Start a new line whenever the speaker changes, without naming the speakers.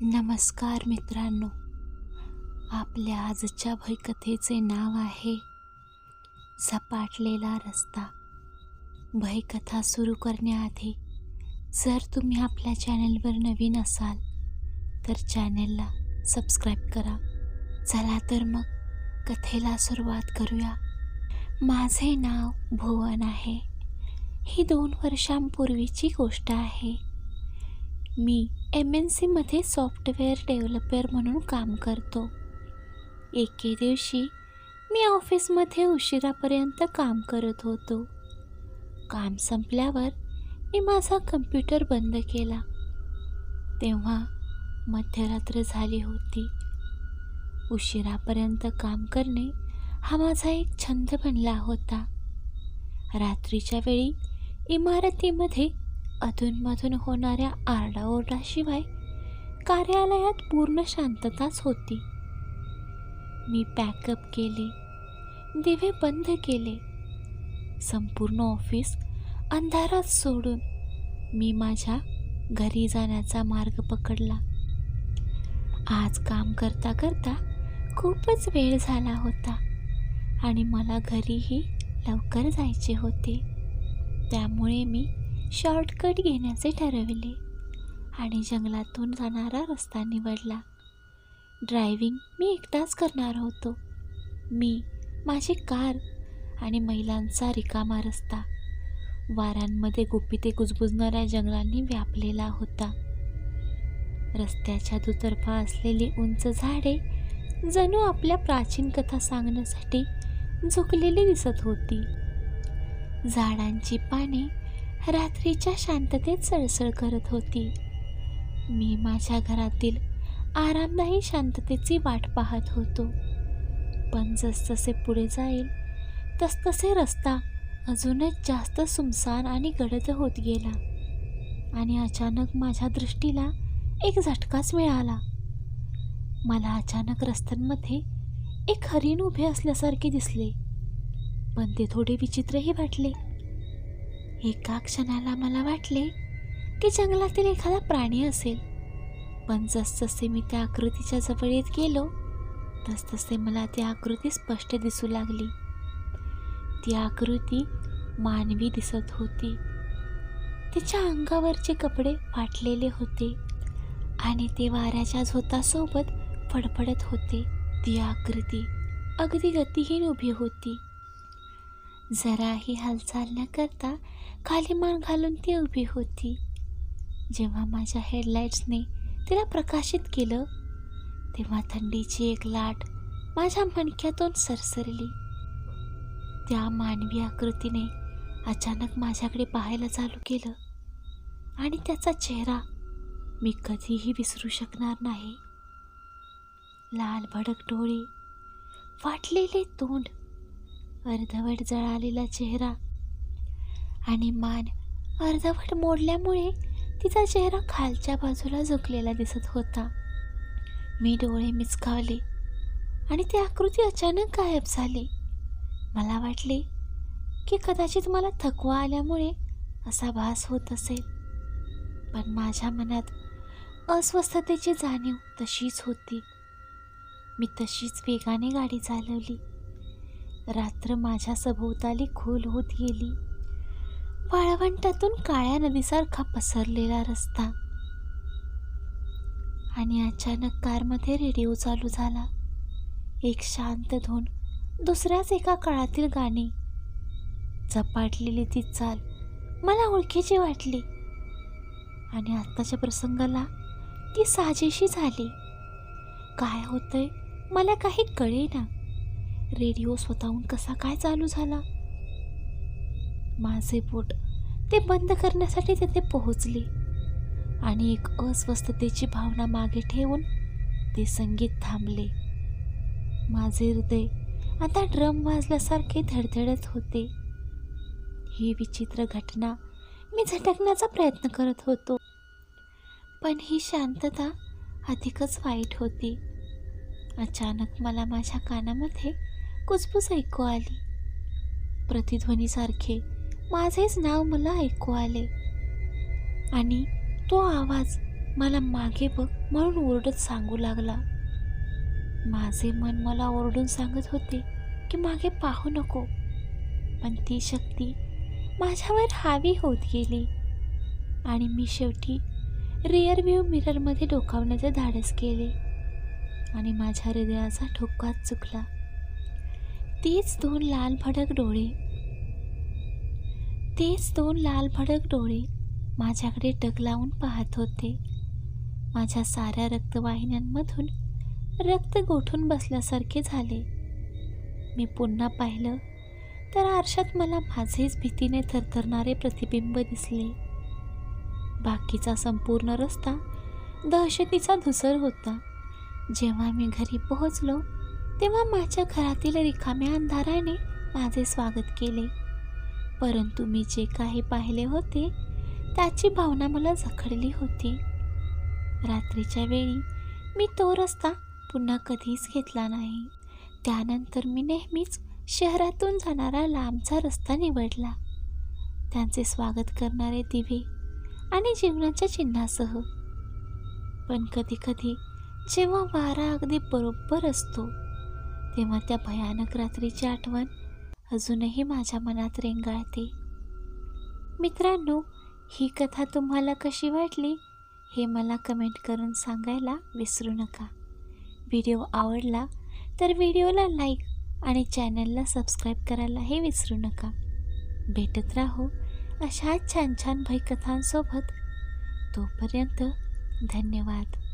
नमस्कार मित्रांनो आपल्या आजच्या भयकथेचे नाव आहे झपाटलेला रस्ता. भयकथा सुरू करण्याआधी जर तुम्ही आपल्या चॅनलवर नवीन असाल तर चॅनलला सबस्क्राईब करा. चला तर मग कथेला सुरुवात करूया. माझे नाव भुवन आहे. ही दोन वर्षांपूर्वीची गोष्ट आहे. मी एम एन सीमध्ये सॉफ्टवेअर डेव्हलपर म्हणून काम करतो. एके दिवशी मी ऑफिसमध्ये उशिरापर्यंत काम करत होतो. काम संपल्यावर मी माझा कम्प्युटर बंद केला. तेव्हा मध्यरात्र झाली होती. उशिरापर्यंत काम करणे हा माझा एक छंद बनला होता. रात्रीच्या वेळी इमारतीमध्ये अधूनमधून होणाऱ्या आरडाओरडाशिवाय कार्यालयात पूर्ण शांतताच होती. मी पॅकअप केले दिवे बंद केले संपूर्ण ऑफिस अंधारात सोडून मी माझ्या घरी जाण्याचा मार्ग पकडला. आज काम करता करता खूपच वेळ झाला होता आणि मला घरीही लवकर जायचे होते. त्यामुळे मी शॉर्टकट घेण्याचे ठरविले आणि जंगलातून जाणारा रस्ता निवडला. ड्रायव्हिंग मी एकटाच करणार होतो. मी माझी कार आणि महिलांचा रिकामा रस्ता. वारांमध्ये गुपिते कुजबुजणाऱ्या जंगलांनी व्यापलेला होता. रस्त्याच्या दुतर्फा असलेली उंच झाडे जणू आपल्या प्राचीन कथा सांगण्यासाठी झुकलेली दिसत होती. झाडांची पाने रात्रीच्या शांततेत सळसळ करत होती. मी माझ्या घरातील आरामदायी शांततेची वाट पाहत होतो. पण जसजसे पुढे जाईल तसतसे रस्ता अजूनच जास्त सुमसान आणि गडद होत गेला आणि अचानक माझ्या दृष्टीला एक झटकाच मिळाला. मला अचानक रस्त्यांमध्ये एक हरिण उभे असल्यासारखे दिसले पण ते थोडे विचित्रही वाटले. एका क्षणाला मला वाटले की जंगलातील एखादा प्राणी असेल. पण जसजसे मी त्या आकृतीच्या जवळ येत गेलो तसतसे मला ती आकृती स्पष्ट दिसू लागली. ती आकृती मानवी दिसत होती. तिच्या अंगावरचे कपडे फाटलेले होते आणि ते वाऱ्याच्या झोतासोबत फडफडत होते. ती आकृती अगदी गतिहीन उभी होती. जराही हालचाल न करता खाली मान घालून ती उभी होती. जेव्हा माझ्या हेडलाईट्सने तिला प्रकाशित केलं तेव्हा थंडीची एक लाट माझ्या मणक्यातून सरसरली. त्या मानवी आकृतीने अचानक माझ्याकडे पाहायला चालू केलं आणि त्याचा चेहरा मी कधीही विसरू शकणार नाही. लाल भडक डोळे फाटलेले तोंड अर्धवट जळालेला चेहरा आणि मान अर्धवट मोडल्यामुळे तिचा चेहरा खालच्या बाजूला झुकलेला दिसत होता. मी डोळे मिचकावले आणि ती आकृती अचानक गायब झाली. मला वाटले की कदाचित मला थकवा आल्यामुळे असा भास होत असेल. पण माझ्या मनात अस्वस्थतेची जाणीव तशीच होती. मी तशीच वेगाने गाडी चालवली. रात्र माझ्या सभोवताली खोल होत गेली. वाळवंटातून काळ्या नदीसारखा पसरलेला रस्ता. आणि अचानक कारमध्ये रेडिओ चालू झाला. एक शांत धून दुसऱ्याच एका काळातील गाणी. झपाटलेली ती चाल मला ओळखीची वाटली. आणि आत्ताच्या प्रसंगाला ती साजेशी झाली. काय होतंय मला काही कळेना. रेडिओ स्वतःहून कसा काय चालू झाला? माझे बोट ते बंद करण्यासाठी तेथे पोहोचले. आणि एक अस्वस्थतेची भावना मागे ठेवून ते संगीत थांबले. माझे हृदय आता ड्रम वाजल्यासारखे धडधडत होते. ही विचित्र घटना मी झटकण्याचा प्रयत्न करत होतो. पण ही शांतता अधिकच वाईट होती. अचानक मला माझ्या कानामध्ये कुजबूज ऐकू आली. प्रतिध्वनीसारखे माझेच नाव मला ऐकू आले. आणि तो आवाज मला मागे बघ म्हणून ओरडत सांगू लागला. माझे मन मला ओरडून सांगत होते की मागे पाहू नको. पण ती शक्ती माझ्यावर हावी होत गेली. आणि मी शेवटी रिअर व्ह्यू मिररमध्ये डोकावण्याचे धाडस केले. आणि माझ्या हृदयाचा ठोकाच चुकला. तेच दोन लाल भडक डोळे. तेच दोन लाल भडक डोळे माझ्याकडे टक लावून पाहत होते. माझ्या साऱ्या रक्तवाहिन्यांमधून रक्त गोठून बसल्यासारखे झाले. मी पुन्हा पाहिलं तर आरशात मला माझेच भीतीने थरथरणारे प्रतिबिंब दिसले. बाकीचा संपूर्ण रस्ता दहशतीचा धुसर होता. जेव्हा मी घरी पोहोचलो तेव्हा माझ्या घरातील रिकाम्या अंधाराने माझे स्वागत केले. परंतु मी जे काही पाहिले होते त्याची भावना मला जखडली होती. रात्रीच्या वेळी मी तो रस्ता पुन्हा कधीच घेतला नाही. त्यानंतर मी नेहमीच शहरातून जाणारा लांबचा रस्ता निवडला. त्यांचे स्वागत करणारे दिवे आणि जीवनाच्या चिन्हासह. पण कधीकधी जेव्हा वारा अगदी बरोबर असतो तेव्हा त्या भयानक रात्रीची आठवण अजूनही माझ्या मनात रेंगाळते. मित्रांनो ही कथा तुम्हाला कशी वाटली हे मला कमेंट करून सांगायला विसरू नका. व्हिडिओ आवडला तर व्हिडिओला लाईक आणि चॅनलला सबस्क्राईब करायलाही विसरू नका. भेटत राहू अशा छान छान भयकथांसोबत. तोपर्यंत धन्यवाद.